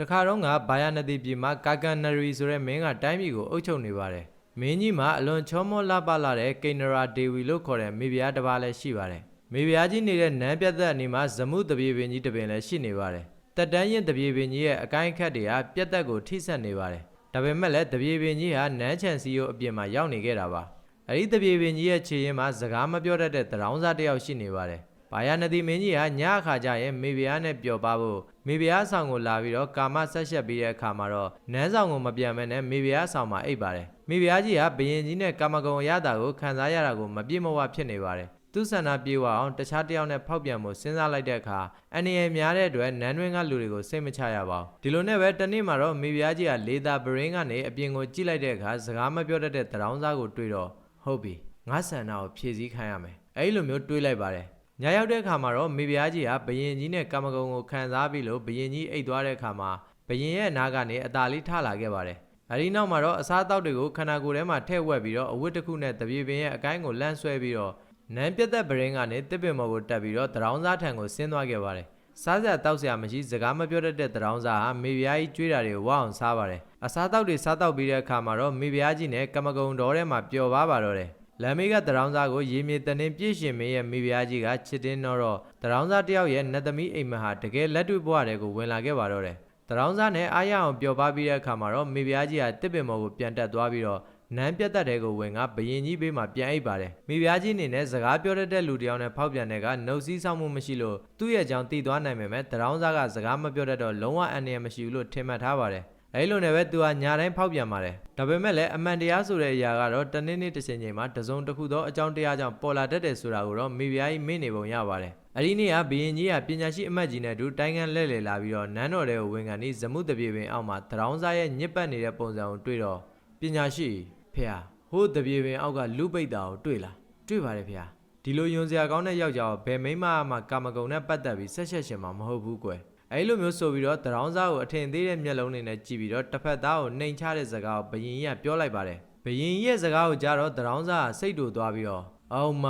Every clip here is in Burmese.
တခါတော့ကဘာယာနတိပြည်မှာကာကန်နရီဆိုတဲ့မင်းကတိုင်းပြည်ကိုအုပ်ချုပ်နေပါတယ်မင်းကြီးမှာအလွန်ချောမောလှပလာတဲ့ကိန္နရာဒေဝီလို့ခေါ်တဲ့မိဖုရားတစ်ပါးလည်းရှိပါတယ်မိဖုရားကြီးနေတဲ့နန်းပြတ်သက်အနီးမှာဇမုတပြေပင်ကြီးတစ်ပင်လည်းရှိနေပါတယ်တက်တန်းရင်တပြေပင်ကြီးရဲ့အကိုင်းအခတ်တွေဟာပြတ်သက်ကိုထိဆက်နေပါတယ်ဒါပေမဲ့လည်းတပြေပင်ကြီးဟာနန်းချန်စီယိုအပြင်မှာရောက်နေခဲ့တာပါအဲဒီတပြေပင်ကြီးရဲ့ခြေရင်းမှာစကားမပြောတတ်တဲ့တရောင်းစားတစ်ယောက်ရှိနေပါတယ် ဘာယာနတိမင်းကြီးဟာညအခါကျရင်မိဖုရားနဲ့ပျော်ပါဖို့မိဖုရားဆောင်ကိုလာပြီးတော့ကာမဆက်ရှက်ပြီးတဲ့အခါမှာတော့နန်းဆောင်ကိုမပြန်မဲနဲ့မိဖုရားဆောင်မှာအိပ်ပါတယ်မိဖုရားကြီးဟာဘယင်ကြီးနဲ့ကာမဂုဏ်အရတာကိုခံစားရတာကိုမပြည့်မဝဖြစ်နေပါတယ်သူဆန္ဒပြေဝအောင်တခြားတစ်ယောက်နဲ့ဖောက်ပြန်မှုစဉ်းစားလိုက်တဲ့အခါအန္တရာယ်များတဲ့အတွက်နန်းတွင်းကလူတွေကိုစိတ်မချရပါဘူးဒီလိုနဲ့ပဲတနေ့မှာတော့မိဖုရားကြီးကလေသာဘရင်းကနေအပြင်ကိုကြည့်လိုက်တဲ့အခါစကားမပြောတတ်တဲ့တရောင်းစားကိုတွေ့တော့ဟုတ်ပြီငါဆန္ဒကိုဖြည့်ဆည်းခိုင်းရမယ်အဲ့လိုမျိုးတွေးလိုက်ပါတယ် ညရောက်တဲ့အခါမှာတော့မိဖုရားကြီးဟာဘယင်ကြီးနဲ့ကာမဂုဏ်ကိုခံစားပြီးလို့ဘယင်ကြီးအိတ်သွားတဲ့အခါမှာဘယင်ရဲ့အနာကနေအသာလေးထလာခဲ့ပါတယ်။အဲဒီနောက်မှာတော့အစားအသောက်တွေကိုခန္ဓာကိုယ်ထဲမှာထည့်ဝက်ပြီးတော့အဝတ်တစ်ခုနဲ့တပြေပင်ရဲ့အကိုင်းကိုလန့်ဆွဲပြီးတော့နန်းပြတ်သက်ပရင်းကနေတစ်ပင်မော်ကိုတက်ပြီးတော့တရောင်းစားထံကိုဆင်းသွားခဲ့ပါတယ်။စားစရာတောက်စရာမရှိစကားမပြောတတ်တဲ့တရောင်းစားဟာမိဖုရားကြီးကြွေးတာတွေကိုဝအောင်စားပါတယ်။အစားအသောက်တွေစားတော့ပြီးတဲ့အခါမှာတော့မိဖုရားကြီးနဲ့ကမဂုံတော်ထဲမှာပျော်ပါပါတော့တယ်။ လမ်းမေးကတရောင်းစားကိုရေမြေတန်တင်ပြည့်ရှင်မင်းရဲ့မိဖုရားကြီးကချစ်တင်းတော့တော့တရောင်းစားတယောက်ရဲ့နတ်သမီးအိမ်မက်ဟာတကယ်လက်တွေ့ဘဝတွေကိုဝင်လာခဲ့ပါတော့တယ်တရောင်းစားနဲ့အားရအောင်ပျော်ပါပြီးတဲ့အခါမှာတော့မိဖုရားကြီးကတစ်ပင်မော်ကိုပြန်တက်သွားပြီးတော့နန်းပြတ်သက်တဲ့ကိုဝင်ကဘယင်ကြီးဘေးမှာပြန်အိပ်ပါတယ်မိဖုရားကြီးအနေနဲ့စကားပြောတတ်တဲ့လူတစ်ယောက်နဲ့ဖောက်ပြန်တဲ့ကနှုတ်စည်းဆောင်မှုမရှိလို့သူ့ရဲ့ကြောင့်တည်သွားနိုင်ပေမဲ့တရောင်းစားကစကားမပြောတတ်တော့လုံးဝအန္တရာယ်မရှိဘူးလို့ထင်မှတ်ထားပါတယ် အဲ့လိုနဲ့ပဲသူဟာညာတိုင်းဖောက်ပြန်ပါတယ်ဒါပေမဲ့လည်းအမှန်တရားဆိုတဲ့အရာကတော့တနေ့နေ့တစ်ချိန်ချိန်မှာတစုံတစ်ခုသောအကြောင်းတရားကြောင့်ပေါ်လာတတ်တယ်ဆိုတာကိုတော့မိဖုရားကြီးမေ့နေပုံရပါတယ်အဲ့ဒီနေ့ကဘီရင်ကြီးကပညာရှိအမတ်ကြီးနဲ့အတူတိုင်းကန်လဲ့လေလာပြီးတော့နန်းတော်တဲ့ကိုဝင်ကန်ပြီးဇမှုတပြေပင်အောက်မှာတရောင်းစားရဲ့ညစ်ပတ်နေတဲ့ပုံစံကိုတွေ့တော့ပညာရှိဖေဟာဟိုးတပြေပင်အောက်ကလူပိတ်တာကိုတွေ့လားတွေ့ပါတယ်ဖေဟာဒီလိုယွန်စရာကောင်းတဲ့ယောက်ျားကိုဘယ်မိန်းမမှကာမဂုဏ်နဲ့ပတ်သက်ပြီးဆက်ဆက်ရှင်မှာမဟုတ်ဘူးကွယ် အဲ့လိုမျိုးဆိုပြီးတော့တရောင်းစားကိုအထင်သေးတဲ့မျက်လုံးတွေနဲ့ကြည့်ပြီးတော့တစ်ဖက်သားကိုနှိမ်ချတဲ့စကားကိုဘယင်ကြီးကပြောလိုက်ပါတယ်ဘယင်ကြီးရဲ့စကားကိုကြားတော့တရောင်းစားကစိတ်တူသွားပြီးတော့အောင်မ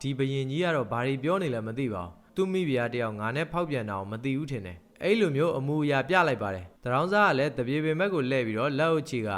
ဒီဘယင်ကြီးကတော့ဘာတွေပြောနေလဲမသိပါဘူးသူမိဖုရားတယောက်ငါနဲ့ဖောက်ပြန်တာကိုမသိဘူးထင်တယ်အဲ့လိုမျိုးအမူအရာပြလိုက်ပါတယ်တရောင်းစားကလည်းတပြေပင်ဘက်ကိုလှည့်ပြီးတော့လက်အုပ်ချီက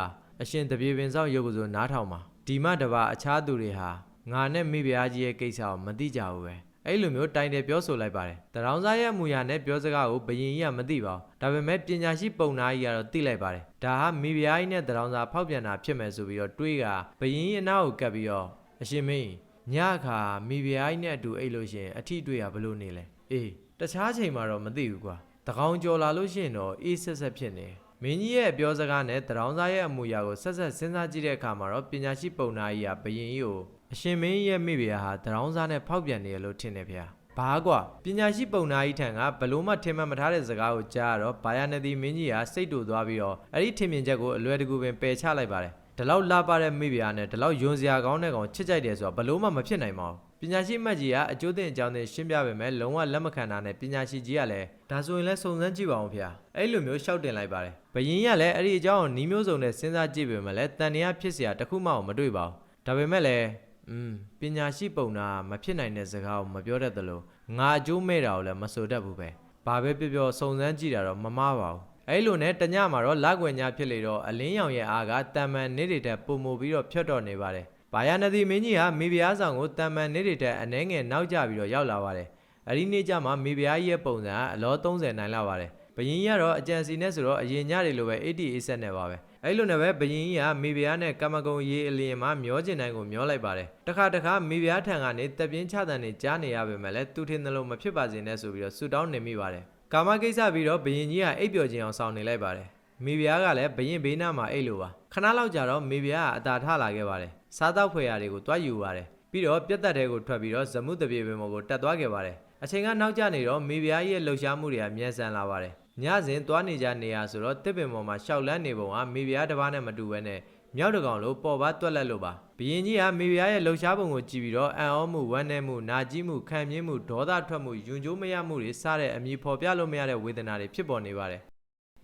အရှင်တပြေပင်ဆောင်ရုပ်ကစိုးနားထောင်ပါဒီမှတပါအခြားသူတွေဟာငါနဲ့မိဖုရားကြီးရဲ့ကိစ္စကိုမသိကြဘူးပဲ အဲ့လိုမျိုးတိုင်တယ်ပြောဆိုလိုက်ပါတယ်။တရောင်းစားရဲ့အမူအရာနဲ့ပြောစကားကိုဘယင်ကြီးကမသိပါဘူး။ဒါပေမဲ့ပညာရှိပုံနာကြီးကတော့သိလိုက်ပါတယ်။ဒါဟာမိဖုရားကြီးနဲ့တရောင်းစားဖောက်ပြန်တာဖြစ်မယ်ဆိုပြီးတော့တွေးကဘယင်ကြီးအနားကိုကပ်ပြီးတော့အရှင်မင်းညခါမိဖုရားကြီးနဲ့အတူအိတ်လို့ရှရင်အထီးတွေ့ရဘလို့နေလဲ။အေးတခြားချိန်မှာတော့မသိဘူးကွာ။တကောင်ကြော်လာလို့ရှရင်တော့အေးဆက်ဆက်ဖြစ်နေ။မင်းကြီးရဲ့ပြောစကားနဲ့တရောင်းစားရဲ့အမူအရာကိုဆက်ဆက်စဉ်းစားကြည့်တဲ့အခါမှာတော့ပညာရှိပုံနာကြီးကဘယင်ကြီးကို အရှင်မင်းရဲ့မိဖုရားဟာတရောင်းစားနဲ့ဖောက်ပြန်နေရလို့ထင်တယ်ဗျာဘာကွာပညာရှိပုံနာကြီးထံကဘလို့မှထင်မှတ်မထားတဲ့စကားကိုကြားတော့ဘာယာနဒီမင်းကြီးဟာစိတ်တူသွားပြီးတော့အဲ့ဒီထင်မြင်ချက်ကိုအလွယ်တကူပင်ပယ်ချလိုက်ပါတယ်ဒီလောက်လာပါတဲ့မိဖုရားနဲ့ဒီလောက်ယွန်စရာကောင်းတဲ့ကောင်ချစ်ကြိုက်တယ်ဆိုတာဘလို့မှမဖြစ်နိုင်ပါဘူးပညာရှိမတ်ကြီးကအကျိုးသင်အကြောင်းသင်ရှင်းပြပေမဲ့လုံးဝလက်မခံတာနဲ့ပညာရှိကြီးကလည်းဒါဆိုရင်လည်းစုံစမ်းကြည့်ပါအောင်ဖေ။အဲ့လိုမျိုးရှောက်တင်လိုက်ပါတယ်။ဘယင်းကလည်းအဲ့ဒီအကြောင်းကိုနှီးမျိုးစုံနဲ့စဉ်းစားကြည့်ပေမဲ့လည်းတန်တရားဖြစ်စရာတခုမှမတွေ့ပါဘူး။ဒါပေမဲ့လည်း อืมပညာရှိပုံနာမဖြစ်နိုင်တဲ့စကားကိုမပြောတတ်သလိုငါအကျိုးမဲ့တာကိုလည်းမဆိုတတ်ဘူးပဲ။ဘာပဲပြောပြောစုံစမ်းကြည့်တာတော့မမှားပါဘူး။အဲ့လိုနဲ့တညမှာတော့လက်ွယ်ညာဖြစ်လေတော့အလင်းရောင်ရဲ့အားကတံမန်နေတွေတက်ပုံမူပြီးတော့ဖြတ်တော်နေပါတယ်။ဘာယာနဒီမင်းကြီးဟာမိဖုရားဆောင်ကိုတံမန်နေတွေတက်အနှဲငယ်နောက်ကျပြီးတော့ရောက်လာပါတယ်။အဲ့ဒီနေ့ကျမှမိဖုရားကြီးရဲ့ပုံစံကအလော30နိုင်လာပါတယ်။ ဘယင်းကြီးကတော့အကြံစီနဲ့ဆိုတော့အရင်ညတွေလိုပဲ88ဆက်နဲ့ပါပဲ။အဲ့လိုနဲ့ပဲဘယင်းကြီးကမိဖုရားနဲ့ကမ္မဂုံရေးအလင်းမှာမျောကျင်တိုင်းကိုမျောလိုက်ပါတယ်။တခါတခါမိဖုရားထံကနေတက်ပြင်းချတန်နေကြားနေရပေမဲ့လည်းသူထင်တယ်လို့မဖြစ်ပါစေနဲ့ဆိုပြီးတော့ဆူတောင်းနေမိပါတယ်။ကာမကိစ္စပြီးတော့ဘယင်းကြီးကအိပ်ပျော်ခြင်းအောင်ဆောင်နေလိုက်ပါတယ်။မိဖုရားကလည်းဘယင်းဘေးနားမှာအိပ်လို့ပါခဏလောက်ကြာတော့မိဖုရားကအသာထလာခဲ့ပါတယ်စားတော့ဖွယ်ရာတွေကိုတွားယူပါတယ်ပြီးတော့ပြက်သက်တဲ့ကိုထွက်ပြီးတော့ဇမှုတပြေပင်ပေါ်ကိုတက်သွားခဲ့ပါတယ်အချိန်ကနောက်ကျနေတော့မိဖုရားကြီးရဲ့လှုပ်ရှားမှုတွေကမြန်ဆန်လာပါတယ် ညစဉ်သွားနေကြနေရဆိုတော့တစ်ပင်ပေါ်မှာရှောက်လန်းနေပုံကမိဖုရားတစ်ပါးနဲ့မတူဘဲနဲ့မြောက်တကောင်လို့ပေါ်ပါတွက်လက်လို့ပါဘရင်ကြီးကမိဖုရားရဲ့လှုပ်ရှားပုံကိုကြည့်ပြီးတော့အံ့ဩမှုဝမ်းနည်းမှုနာကျည်းမှုခံပြင်းမှုဒေါသထွက်မှုယွံကြိုးမရမှုတွေစတဲ့အမည်ဖော်ပြလို့မရတဲ့ဝေဒနာတွေဖြစ်ပေါ်နေပါတယ်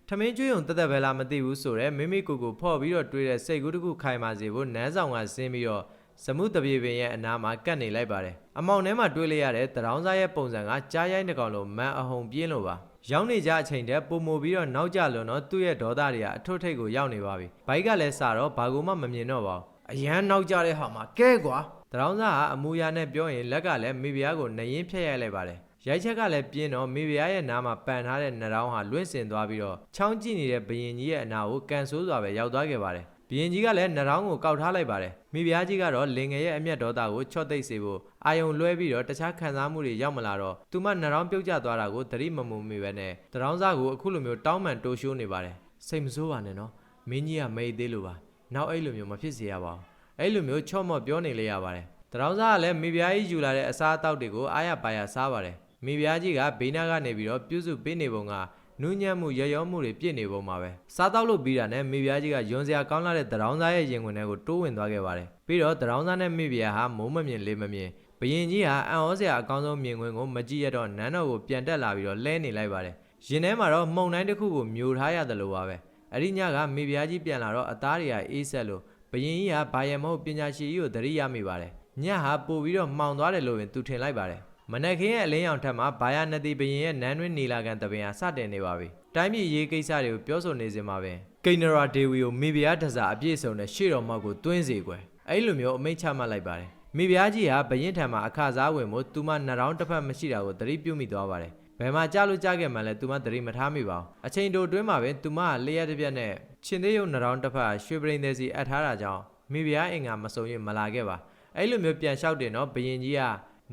ထမင်းကျွေးုံတက်တက်ပဲလားမသိဘူးဆိုတော့မိမိကိုယ်ကိုဖော့ပြီးတော့တွေးတဲ့စိတ်ကူးတစ်ခုခိုင်ပါစေဖို့နန်းဆောင်ကဆင်းပြီးတော့စမှုတပြေပင်ရဲ့အနားမှာကတ်နေလိုက်ပါတယ်အမောင်ထဲမှာတွေးလိုက်ရတဲ့တရောင်းစားရဲ့ပုံစံကကြားရိုင်းတစ်ကောင်လိုမန်အဟုန်ပြင်းလို့ပါ ရောက်နေကြအချိန်တည်းပုံမူပြီးတော့နောက်ကျလွန်တော့သူ့ရဲ့ဒေါသတွေကအထွတ်ထိပ်ကိုရောက်နေပါပြီဘိုက်ကလည်းစတော့ဘာကူမှမမြင်တော့ပါဘူးအရန်နောက်ကျတဲ့ဟာမှာကဲကွာတရောင်းစားကအမူအရာနဲ့ပြောရင်လက်ကလည်းမိဖုရားကိုနှရင်ဖျက်ရိုက်လိုက်ပါတယ်ရိုက်ချက်ကလည်းပြင်းတော့မိဖုရားရဲ့နားမှာပန်ထားတဲ့နှရောင်းဟာလွင့်စင်သွားပြီးတော့ချောင်းကြည့်နေတဲ့ဘရင်ကြီးရဲ့အနာကိုကန်ဆိုးစွာပဲရောက်သွားခဲ့ပါတယ် ဘရင်ကြီးကလည်းနှရောင်းကိုကောက်ထားလိုက်ပါတယ်မိဖုရားကြီးကတော့လင်ငယ်ရဲ့အမျက်ဒေါသကိုချော့သိပ်စေဖို့အာယုံလွှဲပြီးတော့တခြားခံစားမှုတွေရောက်မလာတော့သူမနှရောင်းပြုတ်ကျသွားတာကိုသတိမမုံမိပဲနဲ့တရောင်းစားကိုအခုလိုမျိုးတောင်းပန်တိုးရှိုးနေပါတယ်စိတ်မဆိုးပါနဲ့နော်မင်းကြီးကမိတ်သေးလို့ပါနောက်အဲ့လိုမျိုးမဖြစ်စေရပါဘူးအဲ့လိုမျိုးချော့မော့ပြောနေလေရပါတယ်တရောင်းစားကလည်းမိဖုရားကြီးယူလာတဲ့အစားအသောက်တွေကိုအားရပါရစားပါတယ်မိဖုရားကြီးကဘေးနားကနေပြီးတော့ပြုစုပေးနေပုံက နူးညံ့မှုရရောမှုတွေပြည့်နေပုံပါပဲစားတောက်လို့ပြီးတာနဲ့မိဖုရားကြီးကယွန်စရာကောင်းလာတဲ့တရောင်းစားရဲ့ရင်ဝင်တွေကိုတိုးဝင်သွားခဲ့ပါတယ်ပြီးတော့တရောင်းစားနဲ့မိဖုရားဟာမိုးမမြင်လေးမမြင်ဘရင်ကြီးဟာအံ့ဩစရာအကောင်းဆုံးမြင်ကွင်းကိုမကြည့်ရတော့နန်းတော်ကိုပြန်တက်လာပြီးတော့လဲနေလိုက်ပါတယ်ရင်ထဲမှာတော့မှုန်တိုင်းတစ်ခုကိုမျိုးထားရတယ်လို့ပါပဲအဲ့ဒီညကမိဖုရားကြီးပြန်လာတော့အသားတွေကအေးဆက်လို့ဘရင်ကြီးကဘာရမဟုတ်ပညာရှိကြီးကိုသတိရမိပါတယ်ညဟာပို့ပြီးတော့မှောင်သွားတယ်လို့ပင်သူထင်လိုက်ပါတယ် မနက်ခင်းရဲ့အလင်းရောင်ထက်မှာဘာယာနတိဘရင်ရဲ့နန်းတွင်းနီလာကန်တပင်ဟာစတင်နေပါပြီတိုင်းပြည်ရေးကိစ္စတွေကိုပြောဆိုနေစဉ်မှာပဲကိနရာဒေဝီကိုမိဖုရားတစားအပြည့်စုံနဲ့ရှေ့တော်မောက်ကိုတွင်းစေကွယ်အဲ့လိုမျိုးအမိန့်ချမှတ်လိုက်ပါတယ်မိဖုရားကြီးဟာဘရင်ထံမှာအခစားဝင်မှုသူမနှရောင်းတစ်ဖက်မရှိတာကိုသတိပြုမိသွားပါတယ်ဘယ်မှာကြားလို့ကြားခဲ့မှလဲသူမသတိမထားမိပါဘူးအချိန်တိုတွင်းမှာပဲသူမကလျှက်တစ်ပြက်နဲ့ရှင်သေးရုံနှရောင်းတစ်ဖက်ရွှေပရိန်သေးစီအပ်ထားတာကြောင့်မိဖုရားအင်္ဂါမစုံရင်မလာခဲ့ပါအဲ့လိုမျိုးပြန်လျှောက်တင်တော့ဘရင်ကြီးက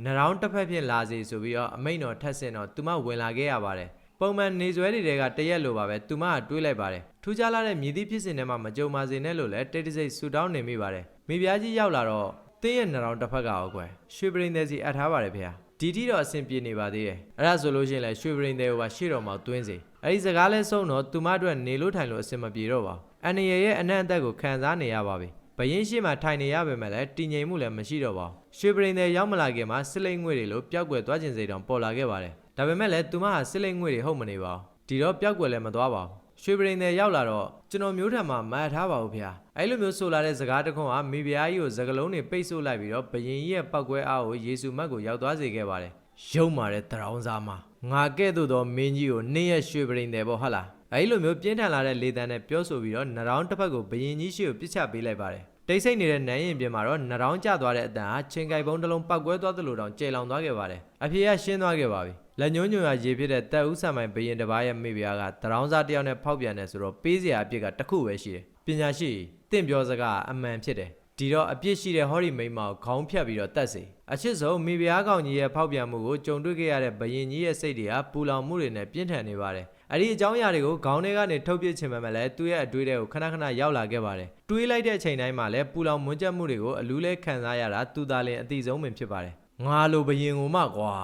နှရောင်းတစ်ဖက်ဖြင့်လာစီဆိုပြီးတော့အမိန့်တော်ထက်ဆင်တော့သူမဝင်လာခဲ့ရပါတယ်ပုံမှန်နေဆွဲတွေကတရက်လိုပါပဲသူမကတွေးလိုက်ပါတယ်ထူးခြားလာတဲ့မြည်သည့်ဖြစ်စဉ်တွေမှာမကြုံပါစေနဲ့လို့လည်းတိတ်တဆိတ်ဆူတောင်းနေမိပါတယ်မိဖုရားကြီးရောက်လာတော့တင်းရဲ့နှရောင်းတစ်ဖက်ကအောက်ကွယ်ရွှေပရိန်သေးစီအပ်ထားပါတယ်ဖေဟာဒီတိတော့အဆင်ပြေနေပါသေးတယ်အဲ့ဒါဆိုလို့ရှိရင်လည်းရွှေပရိန်သေးကိုပါရှေ့တော်မှာတွင်းစေအဲ့ဒီစကားလဲဆုံးတော့သူမအတွက်နေလို့ထိုင်လို့အဆင်မပြေတော့ပါဘူးအန်နရရဲ့အနံ့အသက်ကိုခံစားနေရပါပြီ ဘရင်ရှိမှထိုင်နေရပေမဲ့လည်းတည်ငြိမ်မှုလည်းမရှိတော့ပါဘူးရွှေပရိန်သေးရောက်မလာခင်မှာစစ်လိမ့်ငွေတွေလိုပျောက်ကွယ်သွားခြင်းစိတ်တောင်ပေါ်လာခဲ့ပါတယ်ဒါပေမဲ့လည်းသူမဟာစစ်လိမ့်ငွေတွေဟုတ်မနေပါဘူးဒီတော့ပျောက်ကွယ်လည်းမသွားပါဘူးရွှေပရိန်သေးရောက်လာတော့ကျွန်တော်မျိုးထံမှာမတ်ထားပါဘူးဖေဟာအဲ့လိုမျိုးဆိုလာတဲ့စကားတစ်ခွန်းဟာမိဖုရားကြီးကိုစကလုံးတွေပိတ်ဆို့လိုက်ပြီးတော့ဘရင်ကြီးရဲ့ပောက်ကွဲအားကိုယေရှုမတ်ကိုရောက်သွားစေခဲ့ပါတယ်ရုံမာတဲ့တရောင်းစားမှာငါကဲ့သို့သောမင်းကြီးကိုနေ့ရက်ရွှေပရိန်သေးပေါ့ဟုတ်လားအဲ့လိုမျိုးပြင်းထန်လာတဲ့လေတံနဲ့ပြောဆိုပြီးတော့နှရောင်းတစ်ဖက်ကိုဘရင်ကြီးရှိကိုပြစ်ချပေးလိုက်ပါတယ် တိတ်ဆိတ်နေတဲ့နန်းရင်ပြင်မှာတော့နှရောင်းကျသွားတဲ့အတန်ဟာချင်းကြိုက်ပုံးတစ်လုံးပောက်ကွဲသွားသလိုတောင်ကျေလောင်သွားခဲ့ပါတယ်အဖေကရှင်းသွားခဲ့ပါပြီလက်ညှိုးညွှန်ရရေဖြစ်တဲ့တက်ဦးဆံမိုင်ဘရင်တစ်ပါးရဲ့မိဖုရားကတရောင်းစားတစ်ယောက်နဲ့ဖောက်ပြန်တယ်ဆိုတော့ပေးစရာအပြစ်ကတစ်ခုပဲရှိတယ်ပညာရှိတင့်ပြောစကားအမှန်ဖြစ်တယ်ဒီတော့အပြစ်ရှိတဲ့ဟောဒီမိန်းမကိုခေါင်းဖြတ်ပြီးတော့တတ်စေအချစ်ဆုံးမိဖုရားကောင်ကြီးရဲ့ဖောက်ပြန်မှုကိုကြုံတွေ့ခဲ့ရတဲ့ဘရင်ကြီးရဲ့စိတ်တွေကပူလောင်မှုတွေနဲ့ပြင်းထန်နေပါတယ် အဲ့ဒီအကြောင်းအရာတွေကိုခေါင်းထဲကနေထုတ်ပြချင်မှမလဲသူ့ရဲ့အတွေးတွေကိုခဏခဏရောက်လာခဲ့ပါတယ်တွေးလိုက်တဲ့အချိန်တိုင်းမှာလည်းပူလောင်မွန်းကျက်မှုတွေကိုအလူးလဲခံစားရတာသူသာလင်အတိဆုံးပင်ဖြစ်ပါတယ်ငါလိုဘရင်ကိုမှကွာ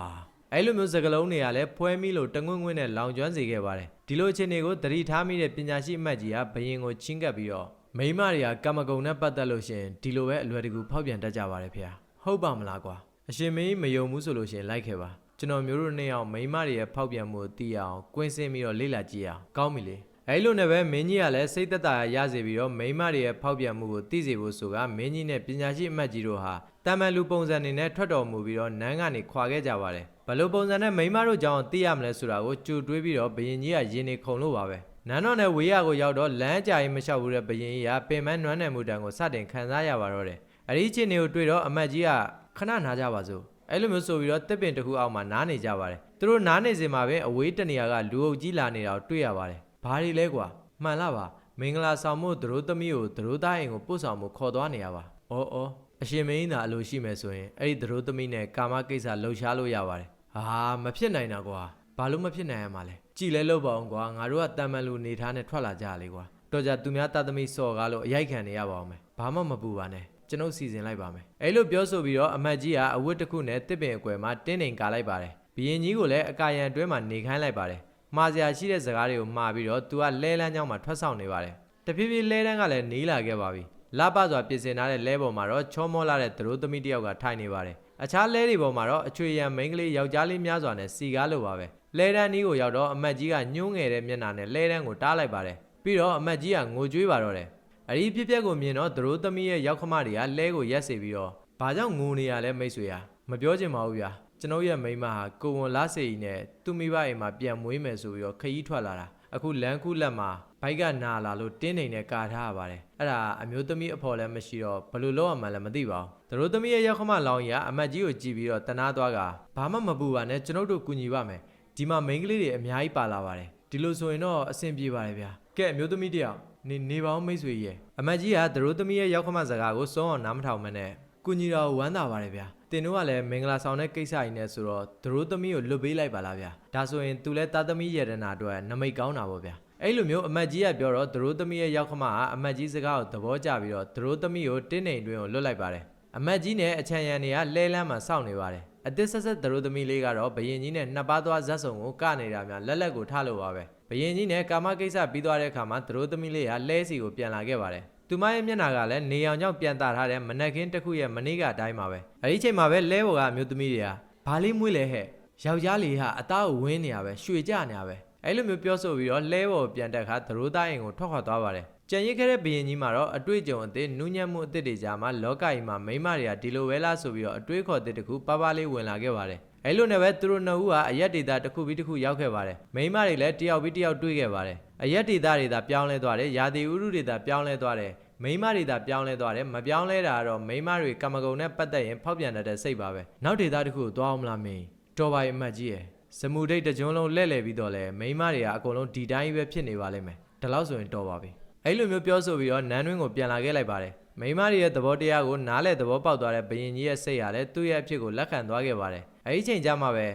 အဲ့လိုမျိုးစကလုံးတွေကလည်းဖွဲမိလို့တငွင့်ငွင့်နဲ့လောင်ကျွမ်းစေခဲ့ပါတယ်ဒီလိုအခြေအနေကိုသတိထားမိတဲ့ပညာရှိအမတ်ကြီးကဘရင်ကိုချင်းကပ်ပြီးတော့မိန်းမတွေကကမ္မကုံနဲ့ပတ်သက်လို့ရှရင်ဒီလိုပဲအလွယ်တကူဖောက်ပြန်တတ်ကြပါတယ်ဖေ။ဟုတ်ပါမလားကွာ။အရှင်မင်းမယုံဘူးဆိုလို့ရှရင်လိုက်ခဲ့ပါ။ ကျွန်တော်မျိုးတို့နှစ်ယောက်မိန်းမတွေရဲ့ဖောက်ပြန်မှုကိုသိရအောင်ကွင်းစင်းပြီးတော့လေ့လာကြည့်အောင်။ကောင်းပြီလေ။အဲလိုနဲ့ပဲမင်းကြီးကလည်းစိတ်သက်သာရစေပြီးတော့မိန်းမတွေရဲ့ဖောက်ပြန်မှုကိုသိစေဖို့ဆိုကမင်းကြီးနဲ့ပညာရှိအမတ်ကြီးတို့ဟာတာမန်လူပုံစံနေနဲ့ထွက်တော်မူပြီးတော့နန်းကနေခွာခဲ့ကြပါတယ်။ဘလို့ပုံစံနဲ့မိန်းမတို့ကြောင့်သိရမလဲဆိုတာကိုကြိုတွေးပြီးတော့ဘရင်ကြီးကရင်နေခုန်လို့ပါပဲ။နန်းတော်နဲ့ဝေးရကိုရောက်တော့လမ်းကြာရင်မလျှောက်ဘူးတဲ့ဘရင်ကြီးကပင်မနွမ်းနယ်မှုတံကိုစတင်ခံစားရပါတော့တယ်။အဲဒီချင်းတွေကိုတွေ့တော့အမတ်ကြီးကခဏနားကြပါစို့။ အဲ့လိုမျိုးဆိုပြီးတော့တစ်ပင်တစ်ခုအောက်မှာနားနေကြပါတယ်။သူတို့နားနေစဉ်မှာပဲအဝေးတနေရာကလူအုပ်ကြီးလာနေတာကိုတွေ့ရပါတယ်။ဘာတွေလဲကွာ။မှန်လားပါ။မင်္ဂလာဆောင်မှုသူတို့သမီးကိုသူတို့သားအိမ်ကိုပို့ဆောင်မှုခေါ်သွားနေရပါ။အော်အော်အရှင်မင်းသားအလိုရှိမယ်ဆိုရင်အဲ့ဒီသူတို့သမီးနဲ့ကာမကိစ္စလှုပ်ရှားလို့ရပါတယ်။ဟာမဖြစ်နိုင်တာကွာ။ဘာလို့မဖြစ်နိုင်ရမှာလဲ။ကြည်လဲလို့ပါအောင်ကွာ။ငါတို့ကတန်မန်လူနေထားနဲ့ထွက်လာကြလေကွာ။တော်ကြသူများတသမီးစော်ကားလို့အရိုက်ခံနေရပါအောင်မယ်။ဘာမှမပူပါနဲ့။ ကျွန်ုပ်စီစဉ်လိုက်ပါမယ်။အဲ့လိုပြောဆိုပြီးတော့အမတ်ကြီးကအဝတ်တစ်ခုနဲ့တစ်ပင်အကွယ်မှာတင်းတိမ်ကာလိုက်ပါတယ်။ဘီရင်ကြီးကိုလည်းအကာရန်အတွင်းမှာနေခိုင်းလိုက်ပါတယ်။မှားစရာရှိတဲ့စကားတွေကိုမှားပြီးတော့သူကလဲလန်းကြောင်းမှာထွက်ဆောင်နေပါတယ်။တဖြည်းဖြည်းလဲတန်းကလည်းနီးလာခဲ့ပါပြီ။လာပစွာပြင်ဆင်ထားတဲ့လဲပေါ်မှာတော့ချောမောလာတဲ့သတို့သမီးတစ်ယောက်ကထိုင်နေပါတယ်။အခြားလဲတွေပေါ်မှာတော့အချွေရံမိန်းကလေးယောက်ျားလေးများစွာနဲ့စီကားလိုပါပဲ။လဲတန်းနီးကိုရောက်တော့အမတ်ကြီးကညှိုးငယ်တဲ့မျက်နှာနဲ့လဲတန်းကိုတားလိုက်ပါတယ်။ပြီးတော့အမတ်ကြီးကငိုကြွေးပါတော့တယ်။ အဒီပြက်ပြက်ကိုမြင်တော့သတို့သမီးရဲ့ရောက်ခမတွေကလဲကိုရက်စေပြီးတော့ဘာကြောင့်ငိုနေရလဲမိတ်ဆွေဟာမပြောချင်ပါဘူးဗျာကျွန်ုပ်ရဲ့မိန်းမဟာကိုဝန်လားစေကြီးနဲ့သူ့မိဘအိမ်မှာပြန်မွေးမယ်ဆိုပြီးတော့ခရီးထွက်လာတာအခုလမ်းခုလက်မှာဘိုက်ကနာလာလို့တင်းနေနဲ့ကာထားရပါတယ်အဲ့ဒါအမျိုးသမီးအဖော်လည်းမရှိတော့ဘယ်လိုလုပ်ရမှန်းလည်းမသိပါဘူးသူတို့သမီးရဲ့ရောက်ခမလောင်ကြီးကအမတ်ကြီးကိုကြည့်ပြီးတော့တနာသွားကဘာမှမပူပါနဲ့ကျွန်ုပ်တို့ကူညီပါမယ်ဒီမှာမိန်းကလေးတွေအများကြီးပါလာပါတယ်ဒီလိုဆိုရင်တော့အဆင်ပြေပါတယ်ဗျာ ကဲအမျိုးသမီးတယောက်နေနေပါအောင်မိတ်ဆွေရဲ့အမတ်ကြီးကသူတို့သမီးရဲ့ရောက်ခမစကားကိုစုံအောင်နားမထောင်မနဲ့ကုညီတော်ဝမ်းသာပါတယ်ဗျာတင်တို့ကလည်းမင်္ဂလာဆောင်တဲ့ကိစ္စကြီးနဲ့ဆိုတော့သူတို့သမီးကိုလွတ်ပေးလိုက်ပါလားဗျာဒါဆိုရင်သူလည်းသားသမီးရတနာအတွက်နမိတ်ကောင်းတာပေါ့ဗျာအဲ့လိုမျိုးအမတ်ကြီးကပြောတော့သူတို့သမီးရဲ့ရောက်ခမကအမတ်ကြီးစကားကိုသဘောကျပြီးတော့သူတို့သမီးကိုတင်းနေတွင်ကိုလွတ်လိုက်ပါတယ်အမတ်ကြီးနဲ့အချမ်းရံတွေကလဲလန်းမှာစောင့်နေပါတယ်အသစ်ဆက်ဆက်သူတို့သမီးလေးကတော့ဘယင်ကြီးနဲ့နှစ်ပါးသွားဇက်စုံကိုကနေတာများလက်လက်ကိုထားလို့ပါပဲ ဘယင်ကြီးနဲ့ကာမကိစ္စပြီးသွားတဲ့အခါမှာသူတို့သမီးလေးကလဲစီကိုပြန်လာခဲ့ပါတယ်သူမရဲ့မျက်နှာကလည်းနေအောင်ကြောင့်ပြန်တာထားတဲ့မနက်ခင်းတစ်ခုရဲ့မနေ့ကအတိုင်းပါပဲအဲဒီချိန်မှာပဲလဲဘော်ကအမျိုးသမီးတွေကဘာလေးမွေးလဲဟဲ့ယောက်ျားလေးဟာအသားကိုဝင်းနေရပဲရွှေကြနေရပဲအဲလိုမျိုးပြောဆိုပြီးတော့လဲဘော်ပြန်တက်ခါသရိုးသားအိမ်ကိုထွက်ခွာသွားပါတယ်ကြံရစ်ခဲ့တဲ့ဘရင်ကြီးမှာတော့အတွေ့အကြုံအသစ်နူးညံ့မှုအသစ်တွေကြားမှာလောကကြီးမှာမိန်းမတွေကဒီလိုပဲလားဆိုပြီးတော့အတွေးခေါ်သစ်တစ်ခုပါပါလေးဝင်လာခဲ့ပါတယ် အဲလိုနဲ့ပဲသူတို့နှစ်ဦးဟာအရက်ဒေတာတစ်ခုပြီးတစ်ခုရောက်ခဲ့ပါတယ်မိန်းမတွေလည်းတယောက်ပြီးတယောက်တွေ့ခဲ့ပါတယ်အရက်ဒေတာတွေသာပြောင်းလဲသွားတယ်ရာသီဥတုတွေသာပြောင်းလဲသွားတယ်မိန်းမတွေသာပြောင်းလဲသွားတယ်မပြောင်းလဲတာကတော့မိန်းမတွေကမ္မကုံနဲ့ပတ်သက်ရင်ဖောက်ပြန်တတ်တဲ့စိတ်ပါပဲနောက်ဒေသတစ်ခုကိုသွားအောင်မလားမင်းတော်ပါရဲ့အမတ်ကြီးရယ်စမူဒိတ်တစ်ကြွန်းလုံးလဲ့လဲပြီးတော့လဲမိန်းမတွေကအကုန်လုံးဒီတိုင်းပဲဖြစ်နေပါလိမ့်မယ်ဒါလောက်ဆိုရင်တော်ပါပြီအဲ့လိုမျိုးပြောဆိုပြီးတော့နန်းတွင်းကိုပြန်လာခဲ့လိုက်ပါတယ်မိန်းမတွေရဲ့သဘောတရားကိုနားလဲသဘောပေါက်သွားတဲ့ဘရင်ကြီးရဲ့စိတ်ဟာလည်းသူ့ရဲ့အဖြစ်ကိုလက်ခံသွားခဲ့ပါတယ် အဲ့ဒီချိန်ကျမှပဲ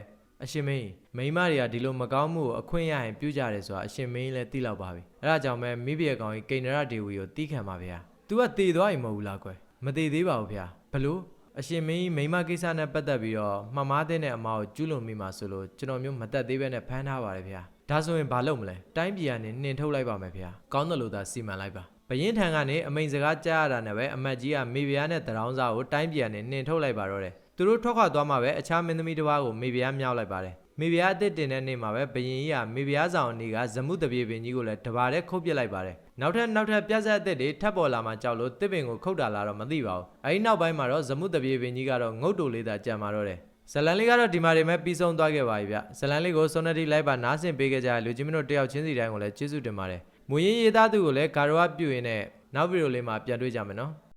အရှင်မင်းမိန်းမတွေကဒီလိုမကောင်းမှုကိုအခွင့်ရရင်ပြုကြတယ်ဆိုတာအရှင်မင်းလည်းသိလောက်ပါပြီအဲဒါကြောင့်ပဲမိဘရဲ့ကောင်ကြီးကိန္နရဒေဝီကိုတီးခံပါဗျာ तू ကတည်သွားရင်မဟုတ်ဘူးလားကွယ်မတည်သေးပါဘူးဗျာဘလို့အရှင်မင်းကြီးမိန်းမကိစ္စနဲ့ပတ်သက်ပြီးတော့မှတ်မားတဲ့အမားကိုကျူးလွန်မိမှာဆိုလို့ကျွန်တော်မျိုးမတက်သေးပဲနဲ့ဖမ်းထားပါတယ်ဗျာဒါဆိုရင်ဘာလုပ်မလဲတိုင်းပြည်ကနေနှင်ထုတ်လိုက်ပါမယ်ဗျာကောင်းတယ်လို့သာစီမံလိုက်ပါဘရင်ထံကနေအမိန်စကားကြားရတာနဲ့ပဲအမတ်ကြီးကမေဗျာနဲ့တရောင်းစားကိုတိုင်းပြည်ကနေနှင်ထုတ်လိုက်ပါတော့တယ် သူတို့ထွက်ခွာသွားမှပဲအခြားမင်းသမီးတစ်ပါးကိုမေဗျာမြောက်လိုက်ပါတယ်မေဗျာအစ်စ်တင်တဲ့နေ့မှာပဲဘရင်ကြီးကမေဗျာဆောင်အနီးကဇမှုတပြေပင်ကြီးကိုလည်းတပါးတည်းခုတ်ပစ်လိုက်ပါတယ်နောက်ထပ်နောက်ထပ်ပြဿနာအစ်စ်တွေထပ်ပေါ်လာမှကြောက်လို့တစ်ပင်ကိုခုတ်တာလာတော့မသိပါဘူးအဲဒီနောက်ပိုင်းမှာတော့ဇမှုတပြေပင်ကြီးကတော့ငုတ်တူလေးသာကြံมาတော့တယ်ဇလန်လေးကတော့ဒီမှာတွေမဲ့ပြီးဆုံးသွားခဲ့ပါပြီဗျဇလန်လေးကိုစုံနတိလိုက်ပါနားဆင်ပေးခဲ့ကြတဲ့လူချင်းမတို့တယောက်ချင်းစီတိုင်းကိုလည်းကျေးဇူးတင်ပါတယ်မူရင်းရေးသားသူကိုလည်းဂါရဝပြုရင်းနဲ့နောက်ဗီဒီယိုလေးမှာပြန်တွေ့ကြမယ်နော်